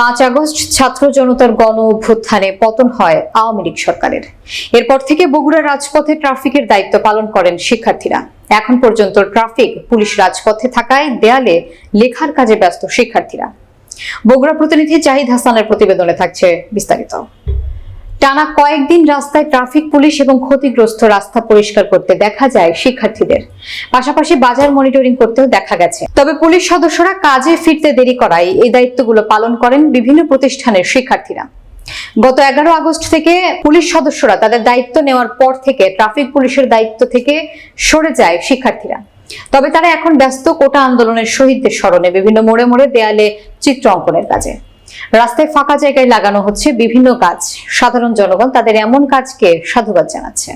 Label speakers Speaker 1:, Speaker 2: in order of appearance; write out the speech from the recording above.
Speaker 1: পাঁচ আগস্ট ছাত্র জনতার গণ অভ্যুত্থানে পতন হয় আওয়ামী লীগ সরকারের। এরপর থেকে বগুড়া রাজপথে ট্রাফিকের দায়িত্ব পালন করেন শিক্ষার্থীরা। এখন পর্যন্ত ট্রাফিক পুলিশ রাজপথে থাকায় দেয়ালে লেখার কাজে ব্যস্ত শিক্ষার্থীরা। বগুড়া প্রতিনিধি জাহিদ হাসানের প্রতিবেদনে থাকছে বিস্তারিত। টানা কয়েকদিন রাস্তায় ট্রাফিক পুলিশ এবং ক্ষতিগ্রস্ত রাস্তা পরিষ্কার করতে দেখা যায় শিক্ষার্থীদের। পাশাপাশি বাজার মনিটরিং করতেও দেখা গেছে। তবে পুলিশ সদস্যরা কাজে ফিরতে দেরি করায় এই দায়িত্বগুলো পালন করেন বিভিন্ন প্রতিষ্ঠানের শিক্ষার্থীরা। গত এগারো আগস্ট থেকে পুলিশ সদস্যরা তাদের দায়িত্ব নেওয়ার পর থেকে ট্রাফিক পুলিশের দায়িত্ব থেকে সরে যায় শিক্ষার্থীরা। তবে তারা এখন ব্যস্ত কোটা আন্দোলনের শহীদদের স্মরণে বিভিন্ন মোড়ে মোড়ে দেয়ালে চিত্র অঙ্কনের কাজে। রাস্তায় ফাঁকা জায়গায় লাগানো হচ্ছে বিভিন্ন গাছ। সাধারণ জনগণ তাদের এমন কাজকে সাধুবাদ জানাচ্ছে।